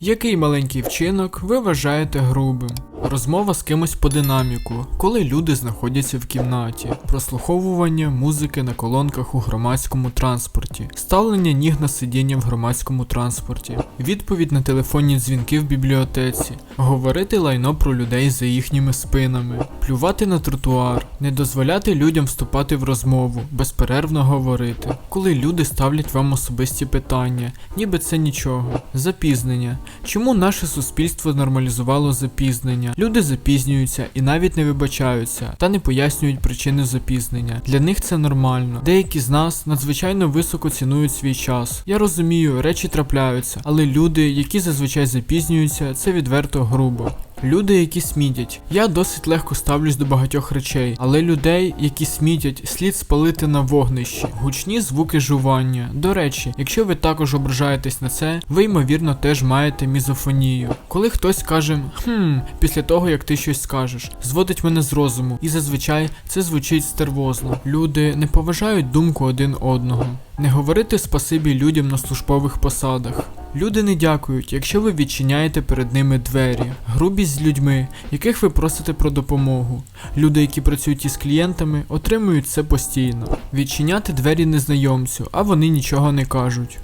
Який маленький вчинок ви вважаєте грубим? Розмова з кимось по динаміку, коли люди знаходяться в кімнаті, прослуховування музики на колонках у громадському транспорті, ставлення ніг на сидіння в громадському транспорті, відповідь на телефонні дзвінки в бібліотеці, говорити лайно про людей за їхніми спинами, плювати на тротуар, не дозволяти людям вступати в розмову, безперервно говорити, коли люди ставлять вам особисті питання, ніби це нічого, запізнення. Чому наше суспільство нормалізувало запізнення? Люди запізнюються і навіть не вибачаються та не пояснюють причини запізнення. Для них це нормально. Деякі з нас надзвичайно високо цінують свій час. Я розумію, речі трапляються, але люди, які зазвичай запізнюються, це відверто грубо. Люди, які смітять. Я досить легко ставлюсь до багатьох речей, але людей, які смітять, слід спалити на вогнищі. Гучні звуки жування. До речі, якщо ви також ображаєтесь на це, ви ймовірно теж маєте мізофонію. Коли хтось каже хм, після того як ти щось скажеш, зводить мене з розуму, і зазвичай це звучить стервозно. Люди не поважають думку один одного. Не говорити спасибі людям на службових посадах. Люди не дякують, якщо ви відчиняєте перед ними двері. Грубість з людьми, яких ви просите про допомогу. Люди, які працюють із клієнтами, отримують це постійно. Відчиняти двері незнайомцю, а вони нічого не кажуть.